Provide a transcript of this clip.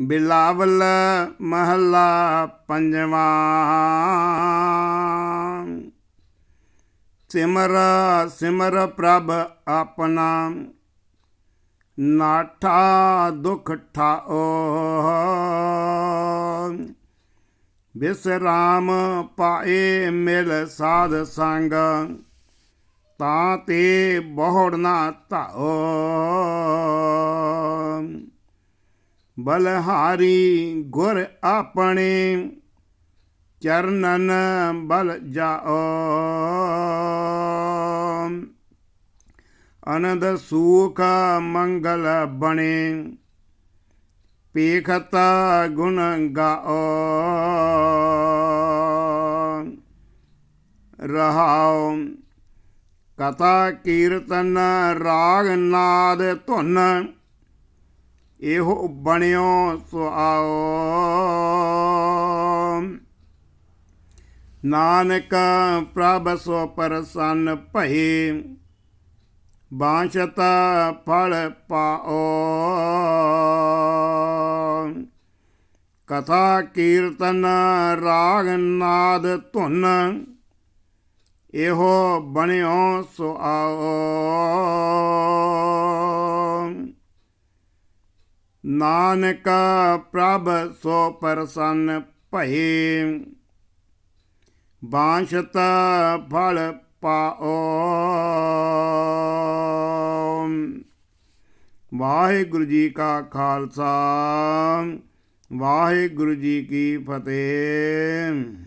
ਬਿਲਾਵਲ ਮਹੱਲਾ ਪੰਜਵਾਂ। ਸਿਮਰ ਸਿਮਰ ਪ੍ਰਭ ਆਪਣਾ, ਨਾਠਾ ਦੁਖ ਠਾਓ। ਬਿਸਰਾਮ ਪਾਏ ਮਿਲ ਸਾਧ ਸੰਗ, ਤਾਂ ਤੇ ਬਹੁੜ ਨਾ ਧਾਓ। ਬਲਹਾਰੀ ਗੁਰ ਆਪਣੇ ਚਰਨਨ ਬਲ ਜਾਓ। ਅਨੰਦ ਸੂਖ ਮੰਗਲ ਬਣੇ ਪੇਖਤ ਗੁਣ ਗਾਓ। ਰਹਾਉ ਕਥਾ ਕੀਰਤਨ ਰਾਗ ਨਾਦ ਧੁਨ ਇਹੋ ਬਣਿਓ ਸੁਆਓ ਨਾਨਕ ਪ੍ਰਭ ਸੋ ਪਰਸੰਨ ਭਏ ਬਾਂਛਤ ਫਲ ਪਾਓ। ਕਥਾ ਕੀਰਤਨ ਰਾਗ ਨਾਦ ਧੁਨ, ਇਹੋ ਬਣਿਓ ਸੋ ਨਾਨਕ ਪ੍ਰਭ ਸੋ ਪਰਸੰਨ ਭਏ ਬਾਂਛਤ ਫਲ ਪਾਓ। ਵਾਹਿਗੁਰੂ ਜੀ ਕਾ ਖਾਲਸਾ, ਵਾਹਿਗੁਰੂ ਜੀ ਕੀ ਫਤਿਹ।